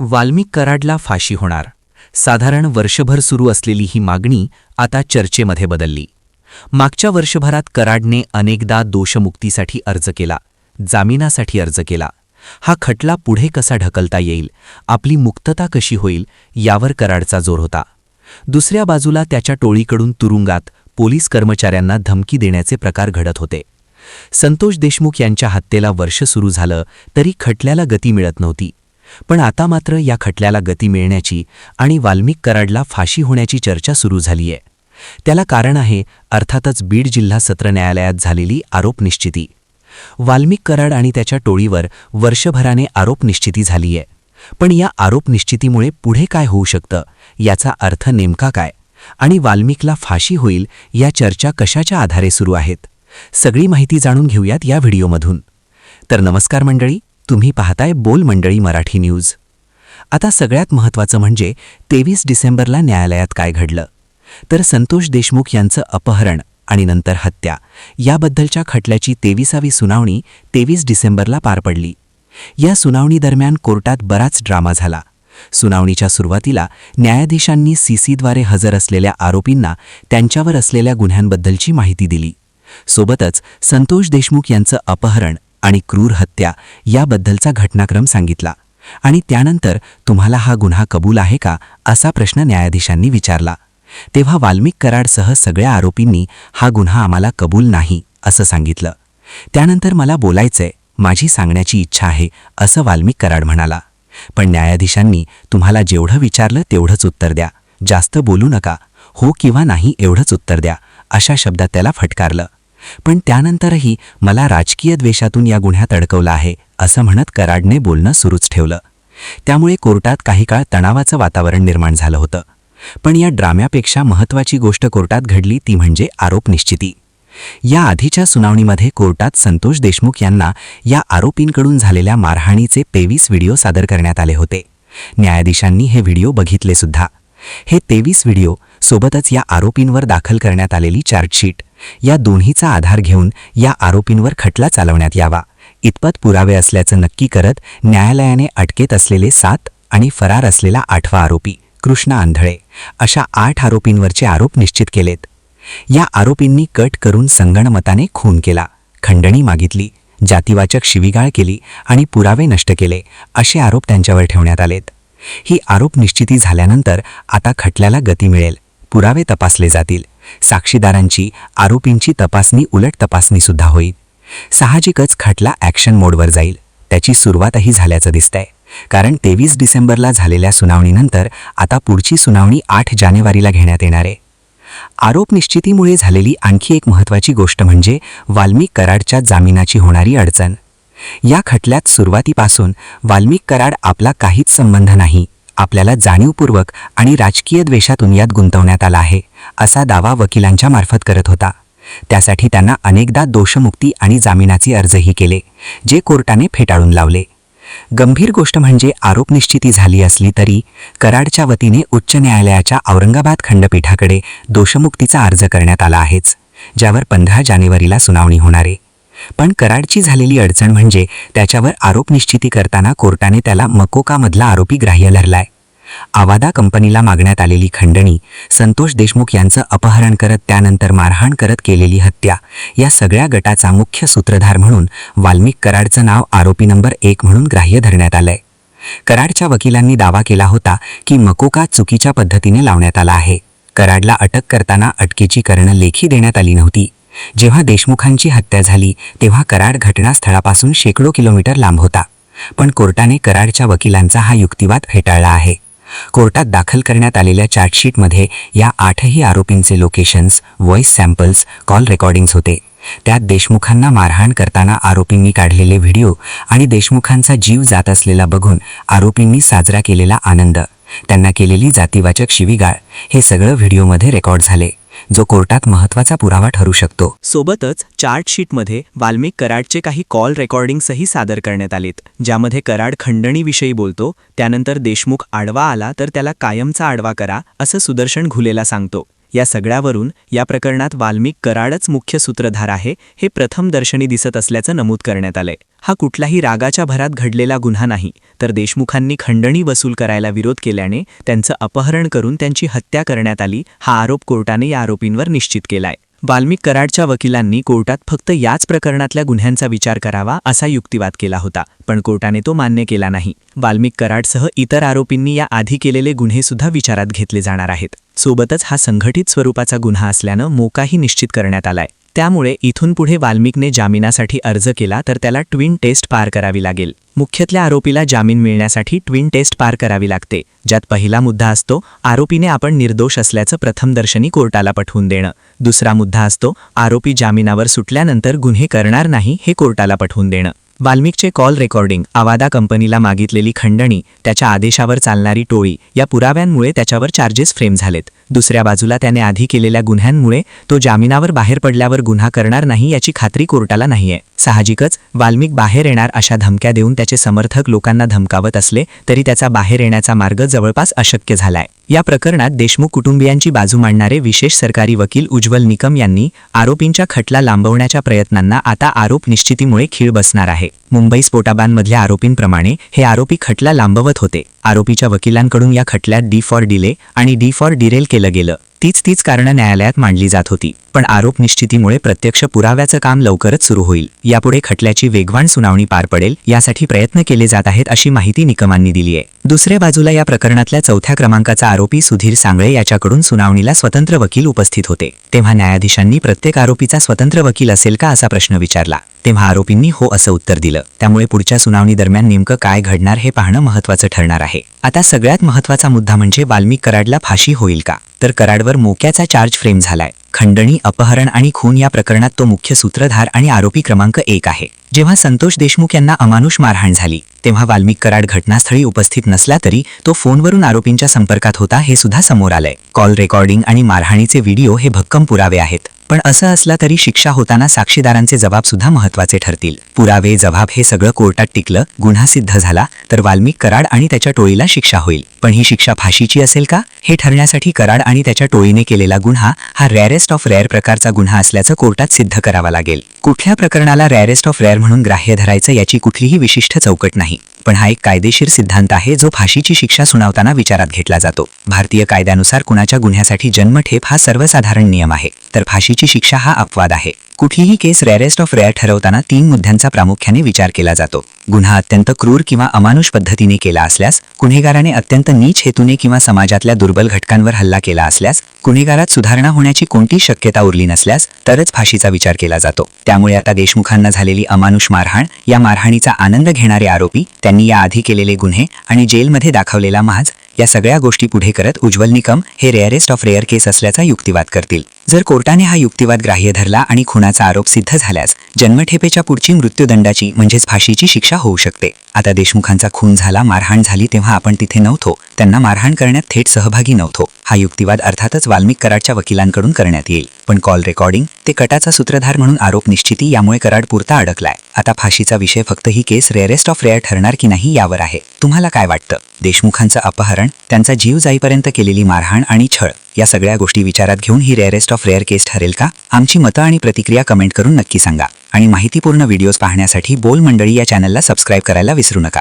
वाल्मिक कराडला फाशी होणार. साधारण वर्षभर सुरू असलेली ही मागणी आता चर्चेमध्ये बदलली. मागच्या वर्षभरात कराडने अनेकदा दोषमुक्तीसाठी अर्ज केला जामिनासाठी अर्ज केला. हा खटला पुढे कसा ढकलता येईल आपली मुक्तता कशी होईल यावर कराडचा जोर होता. दुसऱ्या बाजूला त्याच्या टोळीकडून तुरुंगात पोलीस कर्मचाऱ्यांना धमकी देण्याचे प्रकार घडत होते. संतोष देशमुख यांच्या हत्येला वर्ष सुरू झालं तरी खटल्याला गती मिळत नव्हती. पण आता मात्र या खटल्याला गती मिळण्याची आणि वाल्मिक कराडला फाशी होण्याची चर्चा सुरू झालीय. त्याला कारण आहे अर्थातच बीड जिल्हा सत्र न्यायालयात झालेली आरोप निश्चिती. वाल्मिक कराड आणि त्याच्या टोळीवर वर्षभराने आरोप निश्चिती झालीय. पण या आरोप निश्चितीमुळे पुढे काय होऊ शकतं याचा अर्थ नेमका काय आणि वाल्मिकला फाशी होईल या चर्चा कशाच्या आधारे सुरू आहेत सगळी माहिती जाणून घेऊयात या व्हिडिओमधून. तर नमस्कार मंडळी तुम्ही पाहताय बोल मंडळी मराठी न्यूज. आता सगळ्यात महत्त्वाचं म्हणजे तेवीस डिसेंबरला न्यायालयात काय घडलं. तर संतोष देशमुख यांचं अपहरण आणि नंतर हत्या याबद्दलच्या खटल्याची तेविसावी सुनावणी तेवीस डिसेंबरला पार पडली. या सुनावणीदरम्यान कोर्टात बराच ड्रामा झाला. सुनावणीच्या सुरुवातीला न्यायाधीशांनी सीसीद्वारे हजर असलेल्या आरोपींना त्यांच्यावर असलेल्या गुन्ह्यांबद्दलची माहिती दिली. सोबतच संतोष देशमुख यांचं अपहरण आणि क्रूर हत्या याबद्दलचा घटनाक्रम सांगितला. आणि त्यानंतर तुम्हाला हा गुन्हा कबूल आहे का? असा प्रश्न न्यायाधीशांनी विचारला. तेव्हा वाल्मिक कराडसह सगळ्या आरोपींनी हा गुन्हा आम्हाला कबूल नाही असं सांगितलं. त्यानंतर मला बोलायचंय माझी सांगण्याची इच्छा आहे असं वाल्मिक कराड म्हणाला. पण न्यायाधीशांनी तुम्हाला जेवढं विचारलं तेवढंच उत्तर द्या. जास्त बोलू नका. हो किंवा नाही एवढंच उत्तर द्या अशा शब्दात त्याला फटकारलं. पण त्यानंतरही मला राजकीय द्वेषातून या गुन्ह्यात अडकवलं आहे असं म्हणत कराडने बोलणं सुरूच ठेवलं. त्यामुळे कोर्टात काही काळ तणावाचं वातावरण निर्माण झालं होतं. पण या ड्राम्यापेक्षा महत्त्वाची गोष्ट कोर्टात घडली ती म्हणजे आरोप निश्चिती. या आधीच्या सुनावणीमध्ये कोर्टात संतोष देशमुख यांना या आरोपींकडून झालेल्या मारहाणीचे तेवीस व्हिडिओ सादर करण्यात आले होते. न्यायाधीशांनी हे व्हिडिओ बघितले सुद्धा. हे तेवीस व्हिडिओ सोबतच या आरोपींवर दाखल करण्यात आलेली चार्जशीट. या दोन्हीचा आधार घेऊन या आरोपींवर खटला चालवण्यात यावा. इतपत पुरावे असल्याचं नक्की करत न्यायालयाने अटकेत असलेले सात आणि फरार असलेला आठवा आरोपी कृष्णा आंधळे अशा आठ आरोपींवरचे आरोप निश्चित केलेत. या आरोपींनी कट करून संगणमताने खून केला खंडणी मागितली जातीवाचक शिविगाळ केली आणि पुरावे नष्ट केले असे आरोप त्यांच्यावर ठेवण्यात आलेत. ही आरोप निश्चिती झाल्यानंतर आता खटल्याला गती मिळेल पुरावे तपासले जातील. साक्षीदारांची आरोपींची तपासणी उलट तपासणीसुद्धा होईल साहजिकच खटला ॲक्शन मोडवर जाईल. त्याची सुरुवातही झाल्याचं दिसतंय. कारण तेवीस डिसेंबरला झालेल्या सुनावणीनंतर आता पुढची सुनावणी आठ जानेवारीला घेण्यात येणार आहे. आरोप निश्चितीमुळे झालेली आणखी एक महत्त्वाची गोष्ट म्हणजे वाल्मिक कराडच्या जामिनाची होणारी अडचण. या खटल्यात सुरुवातीपासून वाल्मिक कराड आपला काहीच संबंध नाही आपल्याला जाणीवपूर्वक आणि राजकीय द्वेषातून यात गुंतवण्यात आला आहे. असा दावा वकिलांच्या मार्फत करत होता. त्यासाठी त्यांना अनेकदा दोषमुक्ती आणि जामिनाचे अर्जही केले जे कोर्टाने फेटाळून लावले. गंभीर गोष्ट म्हणजे आरोप निश्चिती झाली असली तरी कराडच्या वतीने उच्च न्यायालयाच्या औरंगाबाद खंडपीठाकडे दोषमुक्तीचा अर्ज करण्यात आला आहेच ज्यावर पंधरा जानेवारीला सुनावणी होणार. आहे पण कराडची झालेली अडचण म्हणजे त्याच्यावर आरोप निश्चिती करताना कोर्टाने त्याला मकोकामधला आरोपी ग्राह्य धरलाय. आवादा कंपनीला मागण्यात आलेली खंडणी संतोष देशमुख यांचं अपहरण करत त्यानंतर मारहाण करत केलेली हत्या या सगळ्या गटाचा मुख्य सूत्रधार म्हणून वाल्मिक कराडचं नाव आरोपी नंबर एक म्हणून ग्राह्य धरण्यात आलंय. कराडच्या वकिलांनी दावा केला होता की मकोका चुकीच्या पद्धतीने लावण्यात आला आहे. कराडला अटक करताना अटकेची करणं लेखी देण्यात आली नव्हती. जेव्हा देशमुखांची हत्या झाली तेव्हा कराड घटनास्थळापासून शेकडो किलोमीटर लांब होता. पण कोर्टाने कराडच्या वकिलांचा हा युक्तिवाद फेटाळला आहे. कोर्टात दाखल करण्यात आलेल्या चार्जशीटमध्ये या आठही आरोपींचे locations voice samples call recordings होते. त्यात देशमुखांना मारहाण करताना आरोपींनी काढलेले व्हिडिओ आणि देशमुखांचा जीव जात असलेला बघून आरोपींनी साजरा केलेला आनंद. त्यांना केलेली जातीवाचक शिवीगाळ हे सगळं व्हिडिओमध्ये रेकॉर्ड झाले. जो कोर्टात महत्त्वाचा पुरावा ठरू शकतो. सोबतच चार्टशीटमध्ये वाल्मिक कराडचे काही कॉल रेकॉर्डिंग्सही सादर करण्यात आलेत ज्यामध्ये कराड खंडणीविषयी बोलतो त्यानंतर देशमुख आडवा आला तर त्याला कायमचा आडवा करा असं सुदर्शन घुलेला सांगतो. या सगळ्यावरून या प्रकरणात वाल्मिक कराडच मुख्य सूत्रधार आहे हे प्रथम दर्शनी दिसत असल्याचं नमूद करण्यात आलंय. हा कुठलाही रागाच्या भरात घडलेला गुन्हा नाही तर देशमुखांनी खंडणी वसूल करायला विरोध केल्याने त्यांचं अपहरण करून त्यांची हत्या करण्यात आली हा आरोप कोर्टाने या आरोपींवर निश्चित केलाय. वाल्मिक कराडच्या वकिलांनी कोर्टात फक्त याच प्रकरणातल्या गुन्ह्यांचा विचार करावा असा युक्तिवाद केला होता पण कोर्टाने तो मान्य केला नाही. वाल्मिक कराडसह इतर आरोपींनी या आधी केलेले गुन्हेसुद्धा विचारात घेतले जाणार आहेत. सोबतच हा संघटित स्वरूपाचा गुन्हा असल्यानं मोकाही निश्चित करण्यात आलाय. त्यामुळे इथून पुढे वाल्मिकने जामिनासाठी अर्ज केला तर त्याला ट्विन टेस्ट पार करावी लागेल. मुख्यतल्या आरोपीला जामीन मिळण्यासाठी ट्विन टेस्ट पार करावी लागते ज्यात पहिला मुद्दा असतो आरोपीने आपण निर्दोष असल्याचं प्रथमदर्शनी कोर्टाला पटवून देणं. दुसरा मुद्दा असतो आरोपी जामिनावर सुटल्यानंतर गुन्हे करणार नाही हे कोर्टाला पटवून देणं. वाल्मिकचे कॉल रेकॉर्डिंग आवादा कंपनीला मागितलेली खंडणी त्याच्या आदेशावर चालणारी टोळी या पुराव्यांमुळे त्याच्यावर चार्जेस फ्रेम झालेत. दुसऱ्या बाजूला त्याने आधी केलेल्या गुन्ह्यांमुळे तो जामिनावर बाहेर पडल्यावर गुन्हा करणार नाही याची खात्री कोर्टाला नाहीये. साहजिकच वाल्मिक बाहेर येणार अशा धमक्या देऊन त्याचे समर्थक लोकांना धमकावत असले तरी त्याचा बाहेर येण्याचा मार्ग जवळपास अशक्य झालाय. या प्रकरणात देशमुख कुटुंबियांची बाजू मांडणारे विशेष सरकारी वकील उज्ज्वल निकम यांनी आरोपींच्या खटला लांबवण्याच्या प्रयत्नांना आता आरोप निश्चितीमुळे खीळ बसणार आहे. मुंबई स्फोटाबांमधल्या आरोपींप्रमाणे हे आरोपी खटला लांबवत होते. आरोपीच्या वकिलांकडून या खटल्यात डी फॉर डिले आणि डी फॉर डिरेल केलं गेलं. तीच तीच कारणं न्यायालयात मांडली जात होती. पण आरोप निश्चितीमुळे प्रत्यक्ष पुराव्याचं काम लवकरच सुरू होईल. यापुढे खटल्याची वेगवान सुनावणी पार पडेल यासाठी प्रयत्न केले जात आहेत अशी माहिती निकमांनी दिली आहे. दुसऱ्या बाजूला या प्रकरणातल्या चौथ्या क्रमांकाचा आरोपी सुधीर सांगळे याच्याकडून सुनावणीला स्वतंत्र वकील उपस्थित होते. तेव्हा न्यायाधीशांनी प्रत्येक आरोपीचा स्वतंत्र वकील असेल का असा प्रश्न विचारला. तेव्हा आरोपींनी हो असं उत्तर दिलं. त्यामुळे पुढच्या सुनावणी दरम्यान नेमकं काय घडणार हे पाहणं महत्वाचं ठरणार आहे. आता सगळ्यात महत्त्वाचा मुद्दा म्हणजे वाल्मिक कराडला फाशी होईल का? तर कराडवर मोक्याचा चार्ज फ्रेम झालाय. खंडणी अपहरण आणि खून या प्रकरणात तो मुख्य सूत्रधार आणि आरोपी क्रमांक एक आहे. जेव्हा संतोष देशमुख यांना अमानुष मारहाण झाली तेव्हा वाल्मिक कराड घटनास्थळी उपस्थित नसला तरी तो फोनवरून आरोपींच्या संपर्कात होता हे सुद्धा समोर आलंय. कॉल रेकॉर्डिंग आणि मारहाणीचे व्हिडिओ हे भक्कम पुरावे आहेत. पण असं असला तरी शिक्षा होताना साक्षीदारांचे जबाब सुद्धा महत्त्वाचे ठरतील. पुरावे जबाब हे सगळं कोर्टात टिकलं गुन्हा सिद्ध झाला तर वाल्मिक कराड आणि त्याच्या टोळीला शिक्षा होईल. पण ही शिक्षा फाशीची असेल का? हे ठरण्यासाठी कराड आणि त्याच्या टोळीने केलेला गुन्हा हा रॅरेस्ट ऑफ रेअर प्रकारचा गुन्हा असल्याचं कोर्टात सिद्ध करावा लागेल. कुठल्या प्रकरणाला रॅरेस्ट ऑफ रेअर म्हणून ग्राह्य धरायचं याची कुठलीही विशिष्ट चौकट नाही. पण हा एक कायदेशीर सिद्धांत आहे जो फाशीची शिक्षा सुनावताना विचारात घेतला जातो. भारतीय कायद्यानुसार कुणाच्या गुन्ह्यासाठी जन्मठेप हा सर्वसाधारण नियम आहे. तर फाशीची शिक्षा हा अपवाद आहे. कुठलीही केस रेअरेस्ट ऑफ रेअर ठरवताना तीन मुद्द्यांचा प्रामुख्याने विचार केला जातो. गुन्हा अत्यंत क्रूर किंवा अमानुष पद्धतीने केला असल्यास गुन्हेगाराने अत्यंत नीच हेतूने किंवा समाजातल्या दुर्बल घटकांवर हल्ला केला असल्यास गुन्हेगारात सुधारणा होण्याची कोणती शक्यता उरली नसल्यास तरच फाशीचा विचार केला जातो. त्यामुळे आता देशमुखांना झालेली अमानुष मारहाण या मारहाणीचा आनंद घेणारे आरोपी त्यांनी या आधी केलेले गुन्हे आणि जेलमध्ये दाखवलेला माज या सगळ्या गोष्टी पुढे करत उज्ज्वल निकम हे रेअरेस्ट ऑफ रेअर केस असल्याचा युक्तिवाद करतील. जर कोर्टाने हा युक्तिवाद ग्राह्य धरला आणि खुनाचा आरोप सिद्ध झाल्यास जन्मठेपेच्या पुढची मृत्यूदंडाची म्हणजेच फाशीची शिक्षा होऊ शकते. आता देशमुखांचा खून झाला मारहाण झाली तेव्हा आपण तिथे नव्हतो. त्यांना मारहाण करण्यात थेट सहभागी नव्हतो. हा युक्तिवाद अर्थातच वाल्मिक कराडच्या वकिलांकडून करण्यात येईल. पण कॉल रेकॉर्डिंग ते कटाचा सूत्रधार म्हणून आरोप निश्चिती यामुळे कराड पुरता अडकलाय. आता फाशीचा विषय फक्त ही केस रेअरेस्ट ऑफ रेअर ठरणार की नाही यावर आहे. तुम्हाला काय वाटतं? देशमुखांचं अपहरण त्यांचा जीव जाईपर्यंत केलेली मारहाण आणि छळ या सगळ्या गोष्टी विचारात घेऊन ही रेअरेस्ट ऑफ रेअर केस ठरेल का? आमची मतं आणि प्रतिक्रिया कमेंट करून नक्की सांगा. आणि माहितीपूर्ण व्हिडिओज पाहण्यासाठी बोल मंडळी या चॅनलला सबस्क्राईब करायला विसरू नका.